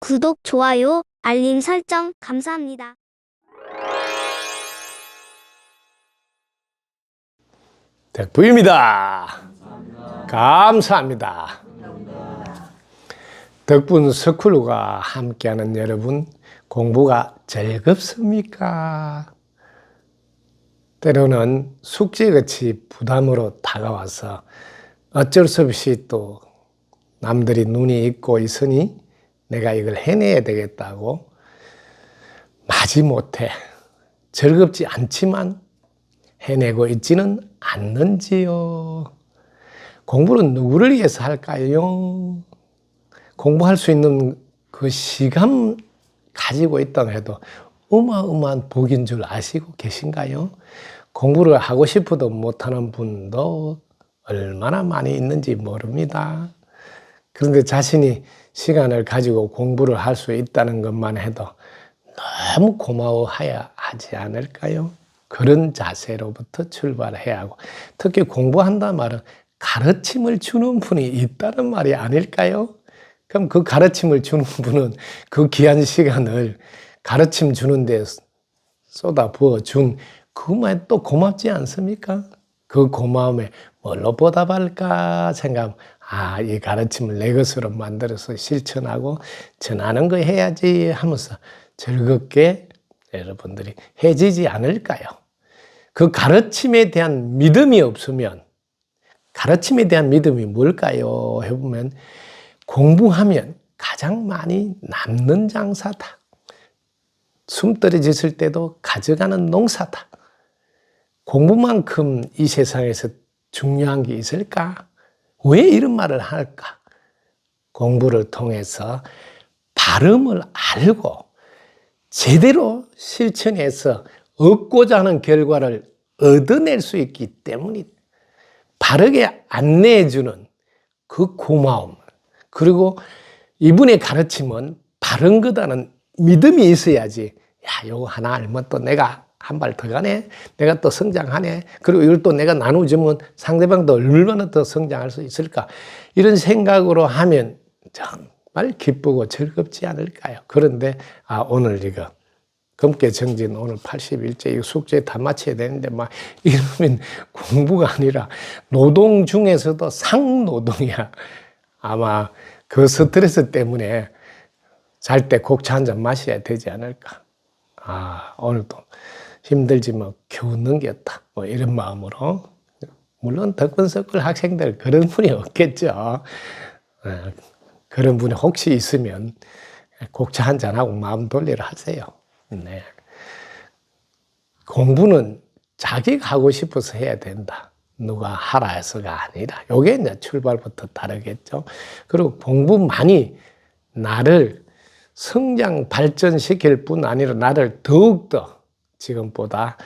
구독, 좋아요, 알림 설정 감사합니다. 덕부입니다. 감사합니다. 덕분 스쿨과 함께하는 여러분 공부가 즐겁습니까? 때로는 숙제같이 부담으로 다가와서 어쩔 수 없이 또 남들이 눈이 있고 있으니 내가 이걸 해내야 되겠다고 마지못해 즐겁지 않지만 해내고 있지는 않는지요. 공부는 누구를 위해서 할까요? 공부할 수 있는 그 시간 가지고 있다고 해도 어마어마한 복인 줄 아시고 계신가요? 공부를 하고 싶어도 못하는 분도 얼마나 많이 있는지 모릅니다. 그런데 자신이 시간을 가지고 공부를 할 수 있다는 것만 해도 너무 고마워해야 하지 않을까요? 그런 자세로부터 출발해야 하고 특히 공부한다 말은 가르침을 주는 분이 있다는 말이 아닐까요? 그럼 그 가르침을 주는 분은 그 귀한 시간을 가르침 주는데 쏟아 부어 준 그만 또 고맙지 않습니까? 그 고마움에 뭘로 보답할까 생각, 아, 이 가르침을 내 것으로 만들어서 실천하고 전하는 거 해야지 하면서 즐겁게 여러분들이 해지지 않을까요? 그 가르침에 대한 믿음이 없으면 가르침에 대한 믿음이 뭘까요? 해보면 공부하면 가장 많이 남는 장사다. 숨 떨어졌을 때도 가져가는 농사다. 공부만큼 이 세상에서 중요한 게 있을까? 왜 이런 말을 할까? 공부를 통해서 발음을 알고 제대로 실천해서 얻고자 하는 결과를 얻어낼 수 있기 때문이 바르게 안내해주는 그 고마움 그리고 이분의 가르침은 바른 거다는 믿음이 있어야지 야 요거 하나 알면 또 내가 한 발 더 가네 내가 또 성장하네 그리고 이걸 또 내가 나눠주면 상대방도 얼마나 더 성장할 수 있을까 이런 생각으로 하면 정말 기쁘고 즐겁지 않을까요 그런데 아 오늘 이거 검게 정진 오늘 80일째 이 숙제 다 마쳐야 되는데 막 이러면 공부가 아니라 노동 중에서도 상노동이야. 아마 그 스트레스 때문에 잘 때 곡차 한 잔 마셔야 되지 않을까. 아, 오늘도 힘들지만 뭐 겨우 넘겼다. 뭐 이런 마음으로. 물론 덕분석을 학생들 그런 분이 없겠죠. 예, 그런 분이 혹시 있으면 곡차 한 잔하고 마음 돌리러 하세요. 네. 공부는 자기가 하고 싶어서 해야 된다. 누가 하라 해서가 아니라. 요게 이제 출발부터 다르겠죠. 그리고 공부만이 나를 성장, 발전시킬 뿐 아니라 나를 더욱더 지금보다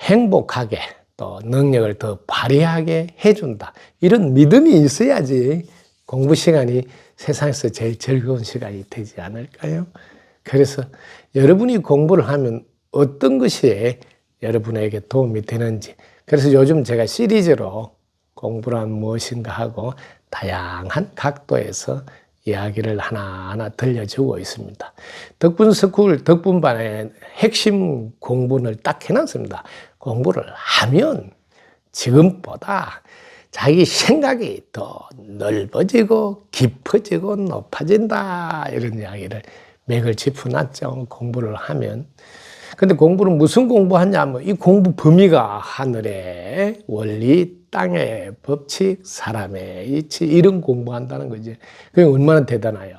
행복하게 또 능력을 더 발휘하게 해준다. 이런 믿음이 있어야지 공부 시간이 세상에서 제일 즐거운 시간이 되지 않을까요? 그래서 여러분이 공부를 하면 어떤 것이 여러분에게 도움이 되는지. 그래서 요즘 제가 시리즈로 공부란 무엇인가 하고 다양한 각도에서 이야기를 하나하나 들려주고 있습니다. 덕분 스쿨, 덕분반의 핵심 공부를 딱 해놨습니다. 공부를 하면 지금보다 자기 생각이 더 넓어지고 깊어지고 높아진다. 이런 이야기를 맥을 짚어놨죠. 공부를 하면. 근데 공부는 무슨 공부하냐면 이 공부 범위가 하늘의 원리, 땅의 법칙, 사람의 이치 이런 공부한다는 거지. 그게 얼마나 대단해요.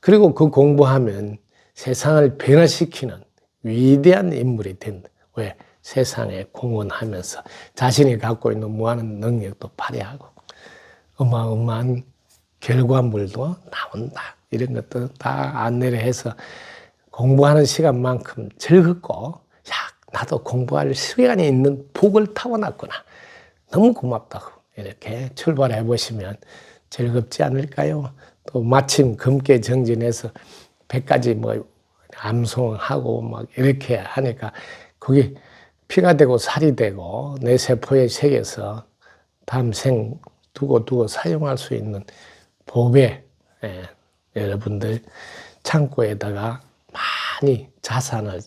그리고 그 공부하면 세상을 변화시키는 위대한 인물이 된다. 왜? 세상에 공헌하면서 자신이 갖고 있는 무한한 능력도 발휘하고 어마어마한 결과물도 나온다. 이런 것도 다 안내를 해서 공부하는 시간만큼 즐겁고, 야, 나도 공부할 시간이 있는 복을 타고났구나. 너무 고맙다고. 이렇게 출발해 보시면 즐겁지 않을까요? 또 마침 금께 정진해서 100가지 뭐 암송하고 막 이렇게 하니까 그게 피가 되고 살이 되고 내 세포에 새겨서 다음 생 두고 두고 사용할 수 있는 법의 예, 여러분들 창고에다가 많이 자산을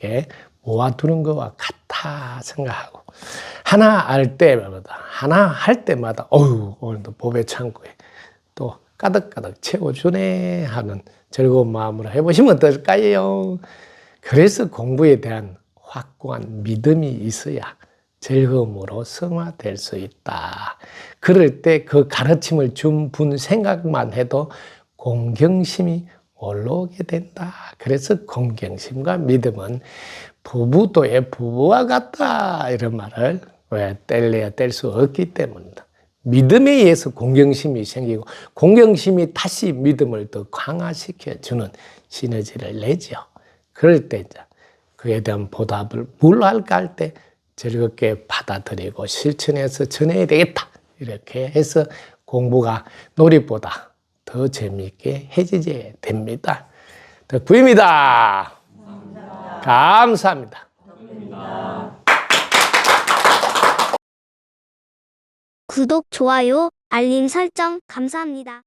이렇게 모아두는 것과 같아 생각하고 하나 알 때마다 하나 할 때마다 어유 오늘도 보배 창고에 또 가득가득 채워주네 하는 즐거운 마음으로 해보시면 어떨까요? 그래서 공부에 대한 확고한 믿음이 있어야 즐거움으로 성화될 수 있다. 그럴 때 그 가르침을 준 분 생각만 해도 공경심이 올라오게 된다. 그래서 공경심과 믿음은 부부도의 부부와 같다. 이런 말을 왜 뗄래야 뗄 수 없기 때문이다. 믿음에 의해서 공경심이 생기고 공경심이 다시 믿음을 더 강화시켜 주는 시너지를 내죠. 그럴 때 이제 그에 대한 보답을 뭘 할까 할 때 즐겁게 받아들이고 실천해서 전해야 되겠다. 이렇게 해서 공부가 놀이보다 더 재미있게 해지게 됩니다. 덕구입니다. 감사합니다. 구독, 좋아요, 알림 설정 감사합니다.